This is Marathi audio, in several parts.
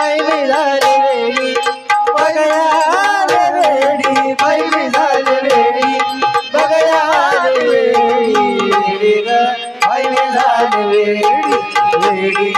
बैल झाले वेडी बघयाल वेडी बैल झाले वेडी बघयाल वेडी वेडी ग बैल झाले वेडी वेडी.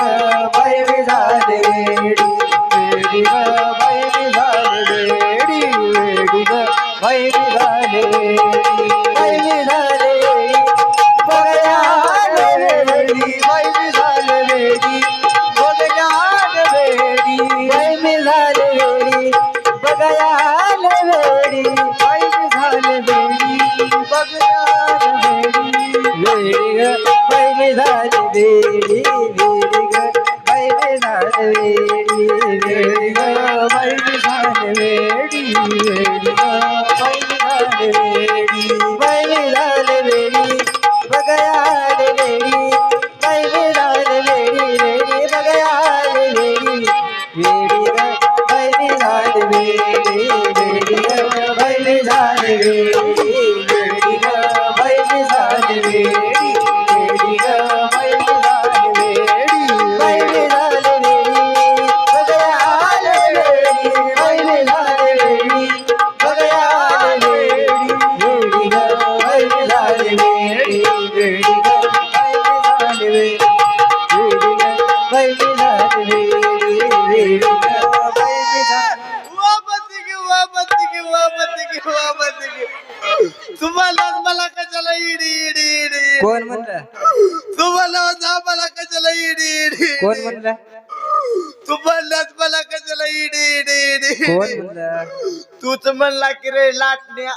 म्हणला की रे लाटण्या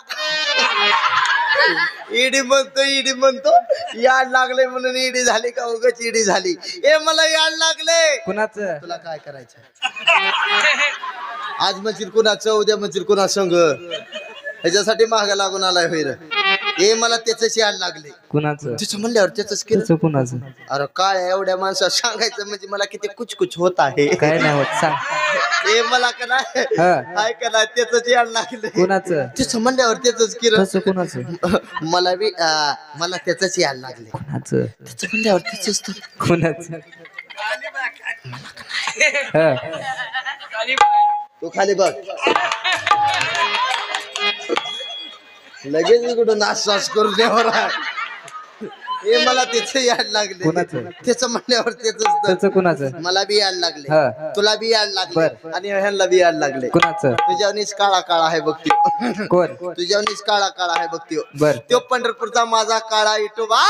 इडी म्हणतो इडी म्हणतो. याड लागले म्हणून इडी झाली का उगाच इडी झाली. ए मला याड लागले. कुणाचं? तुला काय करायचं? आज मंचिर कुणाचं उद्या मंचिर कुणा संघ ह्याच्यासाठी माग लागून आलाय होईल हे मला त्याच याड लागले. कुणाचं? तिचं म्हणल्यावर त्याच केलं. त्याचं कुणाचं? अरे काय एवढ्या माणसात सांगायचं म्हणजे मला किती कुच कुच होत आहे. काय नाही होत सांग. हे मला का नाही? हा. काय का नाही? त्याच याड लागले. कुणाचं? तिचं म्हणल्यावर त्याच केलं. कुणाचं? मला बी मला त्याच याड लागले. कुणाचं? त्याचं म्हणल्यावर त्याच कुणाचं? हा. तू खाली बघ. लगेच कुठं नाश श्वास करून देवर हे मला त्याच याड लागले. कोणाचं? त्याचं म्हणल्यावर त्याच त्याचं कुणाचं? मला बी याड लागले. हा. तुला बी याड लागले. बर. आणि ह्यांना बी याड लागले. कुणाचं? तुझ्यावनीच काळा काळा आहे बघती कोण? तुझ्यावनीच काळा काळा आहे बघती बर. तो पंढरपूरचा माझा काळा इटोबा.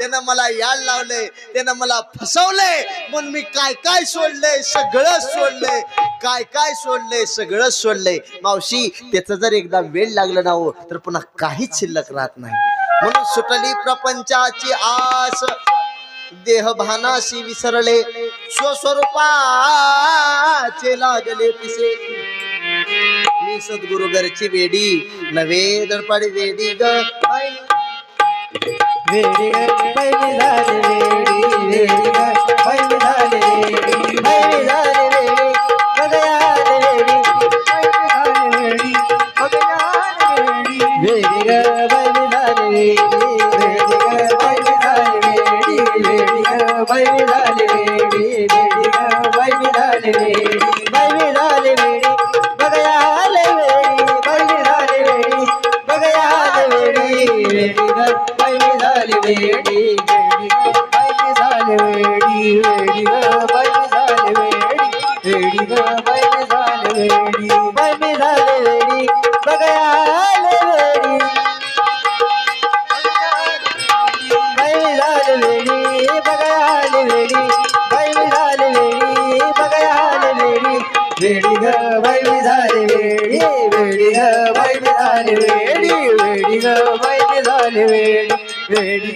त्यानं मला याड लावलंय त्यानं मला फसवलंय म्हणून मी काय काय सोडलंय सगळं सोडलंय काय काय सोडलंय सगळं सोडलंय मावशी त्याचं जर एकदा वेळ लागलं ना हो तर पुन्हा काहीच शिल्लक राहत नाही. म्हणून सुटली प्रपंचाची आस. देह भानाशी विसरले. स्वस्वरूपाचे लागले पिसे. मी सद्गुरु घरची वेडी नवे दडपाडी वेडी ग वेडी ग बैल वेडी वेडी झाले वेडी बैल झाले वेडी बघयाल वेडी बैल झाले वेडी वेडी वेडी ग वेडी वेडी ग वेडी वेडी ग वेडी वेडी ग वेडी झाले वेडी वेडी.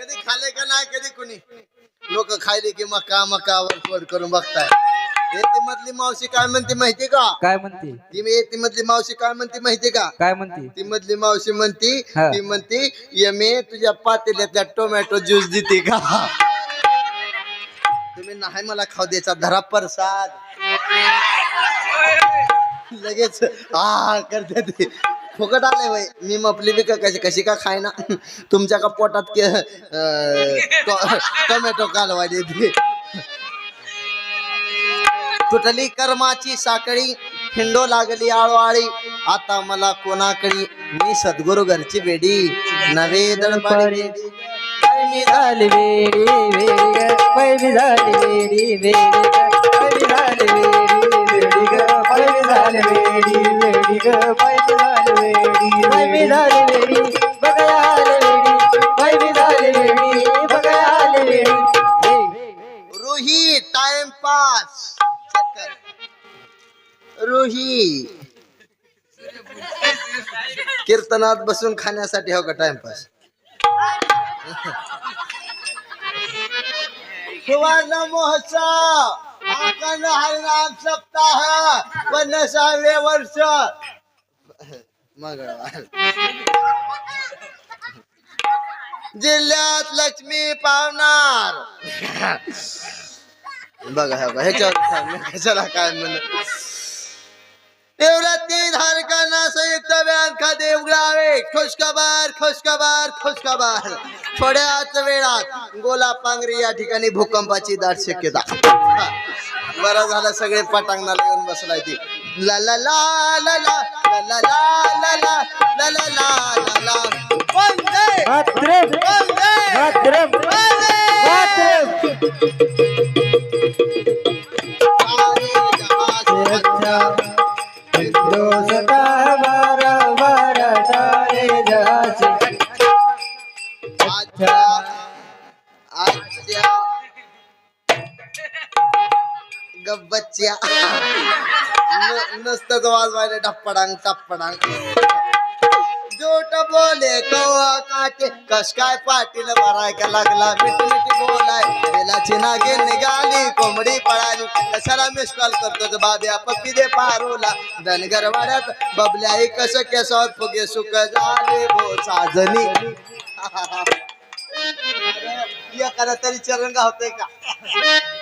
कधी खाल्ले का नाही कधी कुणी? लोक खायले की मका मकावर फोड करून बघताय. येते मधली मावशी काय म्हणते माहिती का? काय म्हणते? ती मी येते मधली मावशी काय म्हणते माहिती का? काय म्हणते? ती मधली मावशी म्हणती हा. ती म्हणती यमे तुझ्या पातेल्यातल्या टोमॅटो ज्यूस देते का? तुम्ही नाही मला खाऊ द्यायचा धरा प्रसाद. लगेच हा करते ते. फुकट आले वय मी मपली बी का कशी कशी का खाय ना तुमच्या का पोटात के टोमॅटो कालवा देते तुटली कर्माची साखळी हिंडो लागली आळोआळी आता मला कोणाकडी? मी सद्गुरु घरची बेडी. नवे दडपडी मी झाली वेडी वेडी ग. बाई मी झाली वेडी वेडी ग. बाई मी झाली वेडी वेडी ग. बाई मी झाली वेडी वेडी ग. बाई रुही टाइमपास कीर्तनात बसून खाण्यासाठी हो का टाइमपास सुवर्ण महोत्सव. आखंड सप्ताह. पन्नासावे वर्ष. मंगळवार जिल्ह्यात लक्ष्मी पावणार बघा बघा ह्याच्यावर ह्याच्याला काय म्हणत देवरात्री धारकांना संयुक्त व्यायाम खाते उघडावे. खुशखबर खुशखबर खुशखबर थोड्याच वेळात गोला पांगरी या ठिकाणी भूकंपाची दाट शक्यता. बरं झालं सगळे पटांगणाला येऊन बसलाय ती. ला ला ला ला. La la la la la la la la. Matrim! Matrim! Matrim! Matrim! नुसतंच वाजवायला टप्पडांग टप्पडांग. जोट बोले कवा काटे. कस काय पाटील भराय लागला? मिठी मिठी बोलाय. बेलाची नागे निघाली कोंबडी पळाली. कशाला मिस कॉल करतो बाब्या पप्पी दे पारूला. धनगर वाड्यात बबल्याही कस केसावर फुगे सुख झाले भो साजनी. एखादा तरी चरण होतय का?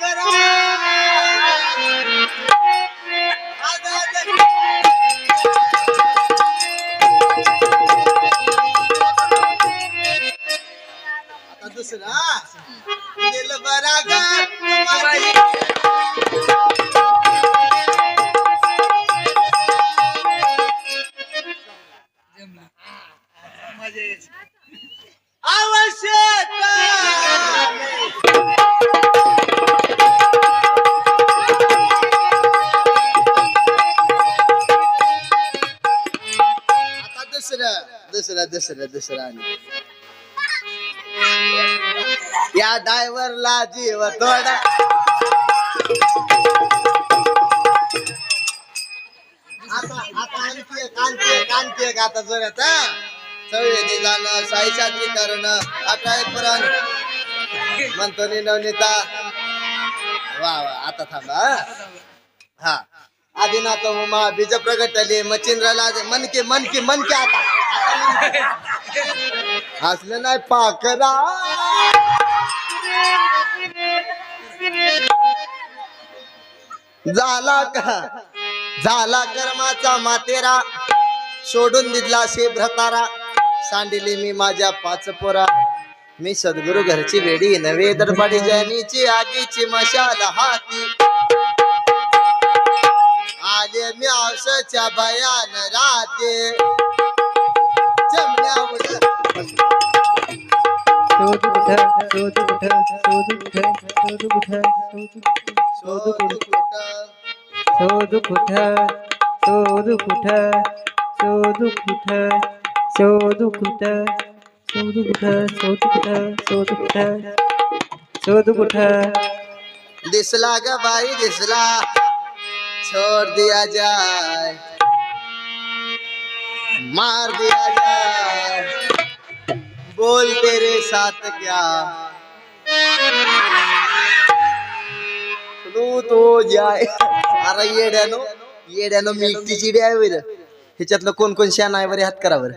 करा दुसरं दुसरं दुसरं या डायव्हरला जीव थोडा आता आता आणखी एक आणखी एक आणखी एक आता जोरात जाणं करणं एक म्हणतो नवनीता वा वा आता थांबा हा. आदिनाथ उमा बीज प्रगटले मचिंद्रला मनके मनके मनके आता. मनके. नाही पाकरा. झाला का? झाला कर्माचा मातेरा. सोडून दिला शे भ्रतारा सांडिली मी माझ्या पाच पोरा. मी सद्गुरु घरची वेडी नवे दरबाडी जैनीची आगीची मशाल हाती. आले मी आवसाच्या भयान राहते. दिसला ग बाई दिसला। छोड़ दिया जाए। मार दिया जाए। बोल तेरे साथ क्या। तू तो जाय अरे येड्यानो येड्यानो मी एकटीची इडी आहे बरं. ह्याच्यातलं कोण कोण शान आहे बरे हात करा बरं.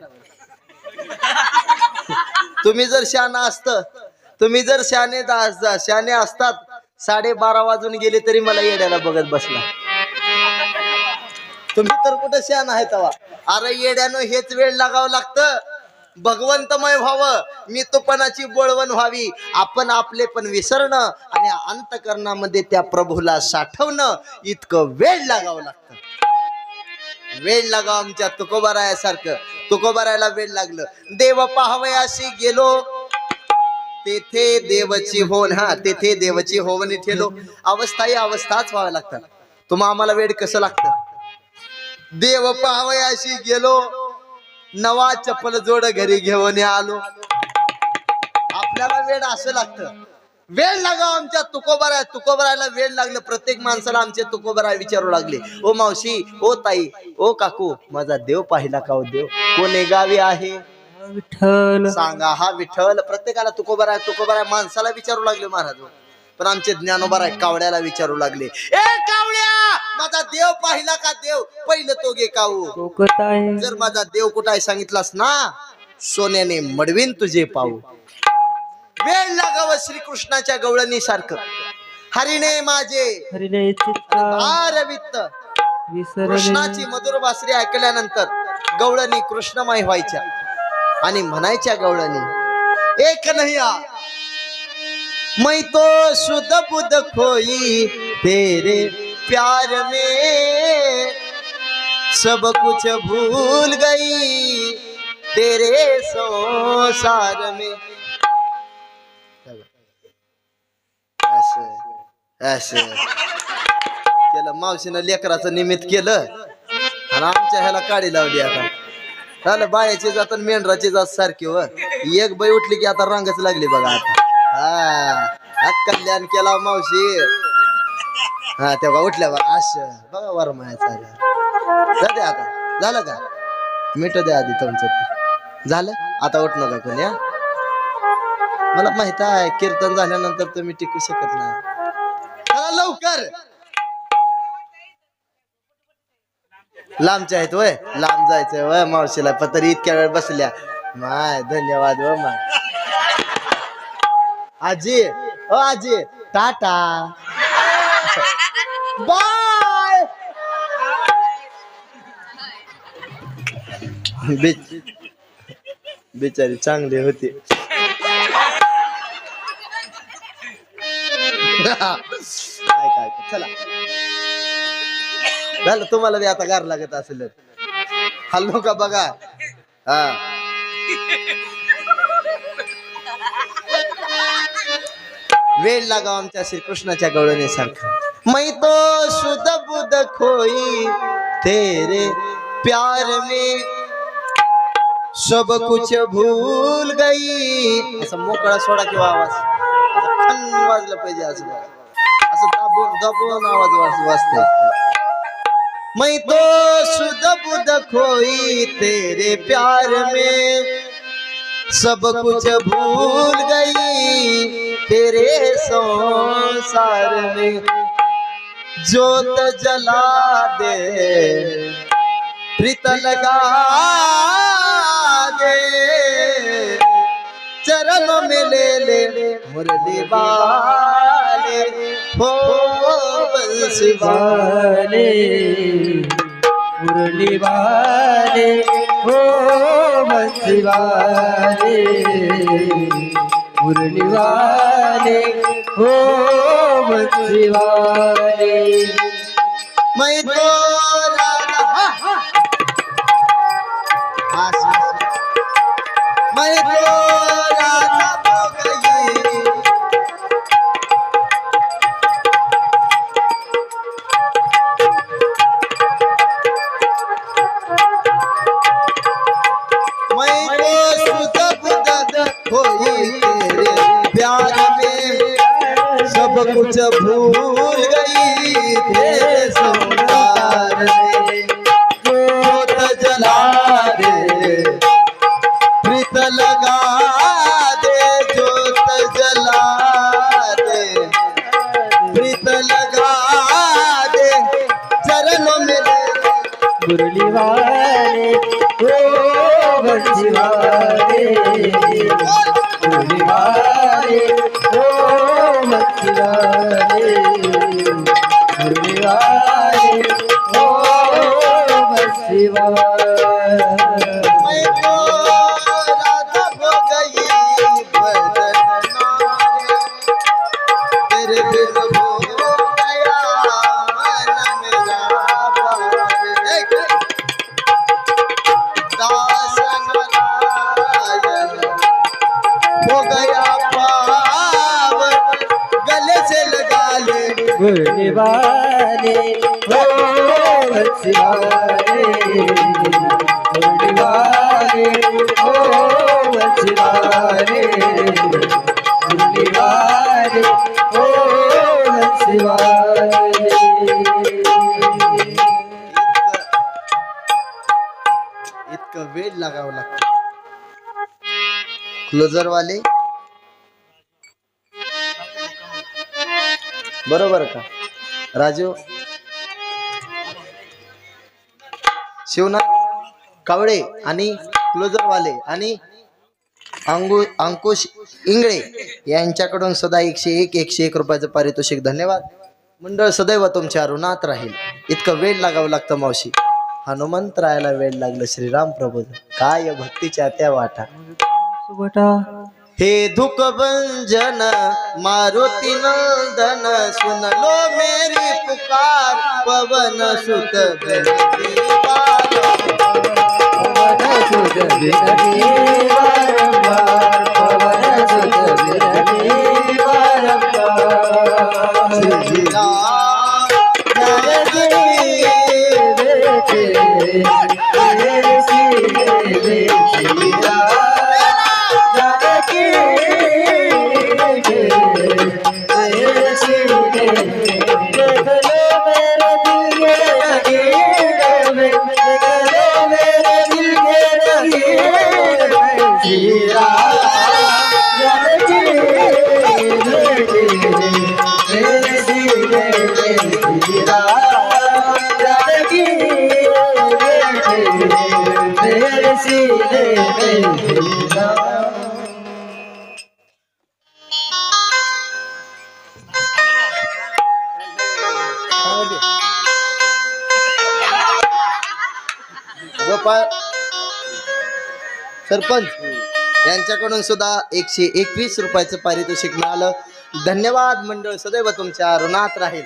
तुम्ही जर शान असत तुम्ही जर शाने शाने असतात साडेबारा वाजून गेले तरी मला येड्याला बघत बसला तुम्ही तर कुठं शान आहे तवा? अरे येड्यानं हेच वेळ लागावं लागतं. भगवंतमय व्हावं. मी तुपणाची बोळवण व्हावी. आपण आपले पण विसरणं आणि अंतकरणामध्ये त्या प्रभूला साठवणं इतकं वेळ लागावं लागतं. वेळ लागाव आमच्या तुकोबारायासारखं. तुकोबारायला वेळ लागलं. देव पाहावयाशी गेलो. तेथे देवची होन हा तेथे देवची होवणी ठेलो अवस्था ही अवस्थाच व्हाव्या लागतात तुम्हा आम्हाला वेळ कसं लागतं? देव पाहावयाशी गेलो. नवा चप्पल जोड घरी घेऊन आलो. आपल्याला वेळ असं लागतं. वेळ लागा आमच्या तुकोबराय. तुकोबरायला वेळ लागलं प्रत्येक माणसाला आमचे तुकोबराय विचारू लागले. ओ मावशी ओ ताई ओ काकू माझा देव पाहिला का ओ देव? कोणे गावी आहे? विठ्ठल. सांगा हा विठ्ठल. प्रत्येकाला तुकोबराय तुकोबराय माणसाला विचारू लागले महाराज. पण आमचे ज्ञानोबराय कावड्याला विचारू लागले. ए कावड्या माझा देव पाहिला का देव? पहिलं तो घे काऊ. जर माझा देव कुठं आहे सांगितलास ना सोन्याने मडवीन तुझे पाहू वेळ लागावं श्रीकृष्णाच्या गवळणी सारखं हरिणे माझे भार वित्त कृष्णाची मधुर बासरी ऐकल्यानंतर गवळणी कृष्णमय व्हायच्या आणि म्हणायच्या गवळणी एक नाही मैं तो शुद्ध बुद्ध खोई तेरे प्यार में सब कुछ भूल गई। तेरे संसार में। ऐसे असं केलं मावशीनं लेकराचं निमित्त केलं आणि आमच्या ह्याला काडी लावली आता. झालं बायाची जात आणि मेंढराची जात सारखी व. एक बाई उठली की आता रंगच लागली बघा आता. हा कल्याण केला मावशी. हा तेव्हा उठल्या बा अस. बघा वर मायाचा जाते आता. झालं का? मिठ द्या आधी तुमचं ते. झालं? आता उठ नका कोणी हा? मला माहीत आहे कीर्तन झाल्यानंतर तुम्ही टिकू शकत नाही. चला लवकर. लांबच्या आहेत वय. लांब जायचंय वय मावशीला. पतरी इतक्या वेळ बसल्या. माय धन्यवाद व माय. आजी ओ आजी. टाटा. बाय. बिचारी चांगली होती. चला. झालं तुम्हाला बी आता गार लागत असेल. हल्लो का बघा? हा. वेळ लागाव आमच्या श्रीकृष्णाच्या गवळणीसारखा. मै तो शुद्ध बुद्ध खोई तेरे प्यार में। सब कुछ भूल गई। असं मोकळा सोडा किंवा आवाज़। असं खन पाहिजे असं असं दाबून दाबून आवाज़ वाजते मैं तो शुद्ध बुद्ध खोई तेरे प्यार में। सब कुछ भूल गई तेरे संसार में। जोत जला दे। प्रीत लगा दे। चरणों में ले ले मुरली वाले हो, हो बंसी वाले मुरली वाले हो बंसी वाले मुरली वाले हो बंसी वाले मैं तो कुछ भूल गई थे. बंसी इतकं वेळ लागावं लागतं. क्लोजर वाले बरोबर का? राजू? शिवनाथ कावळे आणि क्लोजरवाले आणि अंगु अंकुश इंगळे यांच्याकडून सदा एकशे एक एकशे एक रुपयाचं पारितोषिक धन्यवाद. मंडळ सदैव तुमच्या ऋणात राहील. इतकं वेळ लागावं लागतं मावशी. हनुमंतरायाला वेळ लागलं श्रीराम प्रभू काय भक्तीच्या त्या वाटा. सुबटा हे दुख भंजन मारुती नंदन सुन लो मेरी पुकार पवन सुत पवन सुत पवन सुत जय जय गोपाळ सरपंच. यांच्याकडून सुद्धा एकशे एकवीस रुपयाचं पारितोषिक मिळालं. धन्यवाद मंडळ सदैव तुमच्या ऋणात राहील.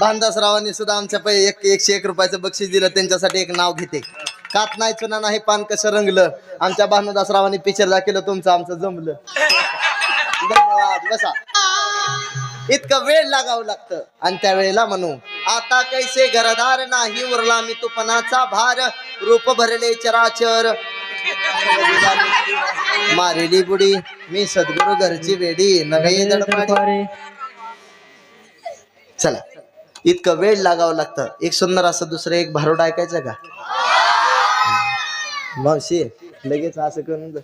भानदासरावांनी सुद्धा आमच्या पै एक एकशे एक रुपयाचं बक्षीस दिलं. त्यांच्यासाठी एक नाव घेते. कात नाही चुना नाही पान कसं रंगलं? आमच्या भानुदासरावांनी पिक्चर दाखवलं तुमचं आमचं जमलं. धन्यवाद बसा. इतकं वेळ लागावं लागतं. आणि त्यावेळेला म्हणू आता कैसे घरदार नाही उरला मी तुपणाचा भार. रूप भरले चराचर. मारेली बुडी मी सद्गुरु घरची वेडी दडपाडी. चला इतकं वेळ लागावं लागतं. एक सुंदर असं दुसरं एक भारूड ऐकायचं का? मावशी लगेच असं करून.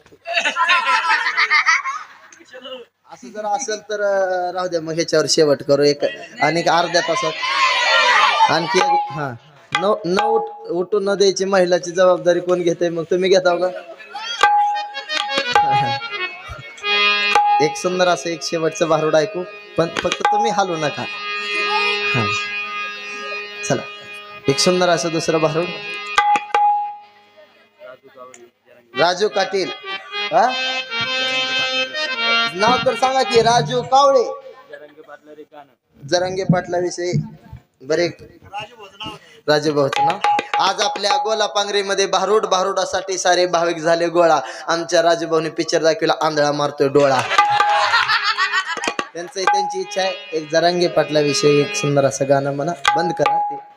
असं जर असेल तर राहू द्या मग ह्याच्यावर शेवट करू. एक आणि अर्ध्या तासात. आणखी एक हा. न न उठ उठून न द्यायची महिलाची जबाबदारी कोण घेते मग तुम्ही घेता का? एक सुंदर असं एक शेवटचं भारूड ऐकू पण फक्त तुम्ही हालू नका. हा. चला. एक सुंदर असं दुसरं भारूड. राजू काटील हा? नाव तर सांगा की राजू कावळे. जरंगे पाटला विषयी बरे. राजू नाव आज आपल्या गोला पांगरीमध्ये भारूड भारूडासाठी सारे भाविक झाले गोळा. आमच्या राजभाऊने पिक्चर दाखविला आंधळा मारतोय डोळा. त्यांचं त्यांची इच्छा आहे. एक जरांगे पाटला विषयी एक सुंदर असं गाणं म्हणा. बंद करा ते.